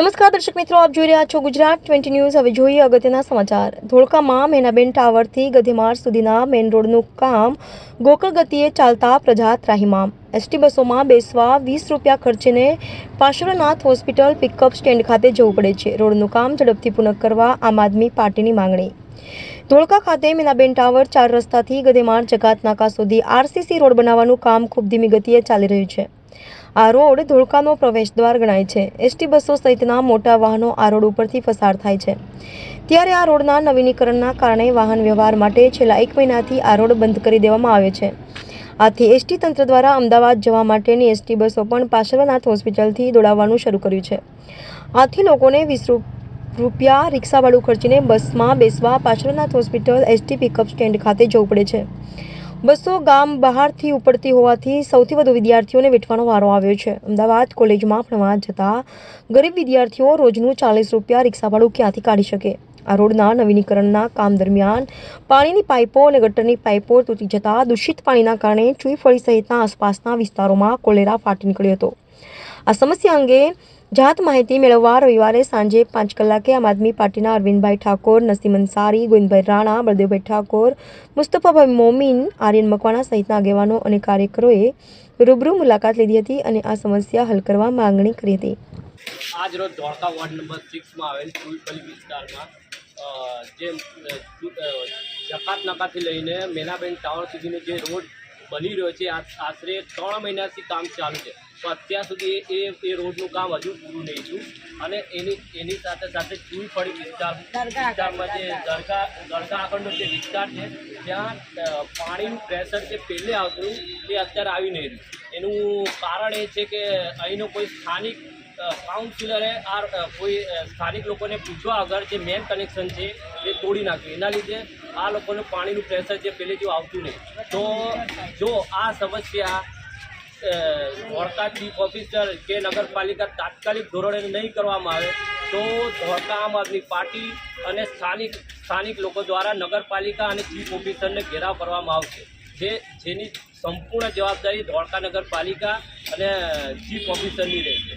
નમસ્કાર દર્શક મિત્રો, આપ જોઈ રહ્યા છો ગુજરાત ટ્વેન્ટી ન્યૂઝ. હવે જોઈએ અગત્યના સમાચાર. ધોળકામાં મેનાબેન ટાવરથી ગધેમાર સુધીના મેઇન રોડનું કામ ગોકળ ગતિએ ચાલતા પ્રજા ત્રાહિમામ એસટી બસોમાં બેસવા વીસ રૂપિયા ખર્ચીને પાર્શ્વનાથ હોસ્પિટલ પિકઅપ સ્ટેન્ડ ખાતે જવું પડે છે. રોડનું કામ ઝડપથી પૂર્ણ કરવા આમ આદમી પાર્ટીની માંગણી. ધોળકા ખાતે મીનાબેન ટાવર ચાર રસ્તાથી ગધેમાર જકાત નાકા સુધી આરસીસી રોડ બનાવવાનું કામ ખૂબ ધીમી ગતિએ ચાલી રહ્યું છે. આ રોડ ધોળકાનો પ્રવેશ દ્વાર ગણાય છે. એસટી બસો સહિતના મોટા વાહનો આ રોડ ઉપરથી પસાર થાય છે. ત્યારે આ રોડના નવીનીકરણના કારણે વાહન વ્યવહાર માટે છેલ્લા એક મહિનાથી આ રોડ બંધ કરી દેવામાં આવ્યો છે. આથી એસટી તંત્ર દ્વારા અમદાવાદ જવા માટેની એસટી બસો પણ પાર્શ્વનાથ હોસ્પિટલથી દોડાવવાનું શરૂ કર્યું છે. આથી લોકોને વીસ રૂપિયા રિક્ષા ભાડું ખર્ચીને બસમાં બેસવા Parshwanath hospital ST pickup stand ખાતે જવું પડે છે. બસો ગામ બહારથી ઉપડતી હોવાથી સૌથી વધુ વિદ્યાર્થીઓને વેઠવાનો વારો આવ્યો છે. અમદાવાદ કોલેજમાં ભણવા જતા ગરીબ વિદ્યાર્થીઓ રોજનું ચાલીસ રૂપિયા રિક્ષા ભાડું ક્યાંથી કાઢી શકે? આ રોડના નવીનીકરણના કામ દરમિયાન પાણીની પાઇપો અને ગટરની પાઇપો તૂટી જતા દૂષિત પાણીના કારણે ચૂઈફળી સહિતના આસપાસના વિસ્તારોમાં કોલેરા ફાટી નીકળ્યો હતો. આ સમસ્યા અંગે જાત માહિતી મેળવવા રવિવારે સાંજે પાંચ કલાકે આમ આદમી પાર્ટીના અરવિંદભાઈ ઠાકોર નસીમ અંસારી ગોવિંદભાઈ રાણા, બળદેવભાઈ ઠાકોર, મુસ્તફાભાઈ મોમીન, આર્યન મકવાણા સહિતના આગેવાનો અને કાર્યકરોએ રૂબરૂ મુલાકાત લીધી હતી અને આ સમસ્યા હલ કરવા માંગણી કરી હતી. આજ રોજ ધોળકા વોર્ડ નંબર સિક્સમાં આવેલ ચુઈપલી વિસ્તારમાં જે જકાત નાકાથી લઈને મેનાબેન ટાવર સુધીનો જે રોડ બની રહ્યો છે. આ આશરે ત્રણ મહિનાથી કામ ચાલુ છે. તો અત્યાર સુધી એ એ રોડનું કામ હજુ પૂરું નહીં થયું. અને એની એની સાથે સાથે ચુઈફળી વિસ્તાર વિસ્તારમાં જે દરગા દરગાહ આગળનો જે વિસ્તાર છે ત્યાં પાણીનું પ્રેશર જે પહેલે આવતું એ અત્યારે આવી નહીં રહ્યું. એનું કારણ એ છે કે અહીંનો કોઈ સ્થાનિક કાઉન્સિલરે આ કોઈ સ્થાનિક લોકોને પૂછવા વગર જે મેન કનેક્શન છે, એ તોડી નાખ્યું. એના લીધે આ લોકોને પાણીનું પ્રેશર જે પહેલે જેવું આવતું નહીં. તો, જો આ સમસ્યા ધોળકા ચીફ ઓફિસર કે નગરપાલિકા તાત્કાલિક ધોરણે નહીં કરવામાં આવે, તો ધોળકા આમ આદમી પાર્ટી અને સ્થાનિક સ્થાનિક લોકો દ્વારા નગરપાલિકા અને ચીફ ઓફિસરને ઘેરાવ કરવામાં આવશે. જે, જેની સંપૂર્ણ જવાબદારી ધોળકા નગરપાલિકા અને ચીફ ઓફિસરની રહેશે.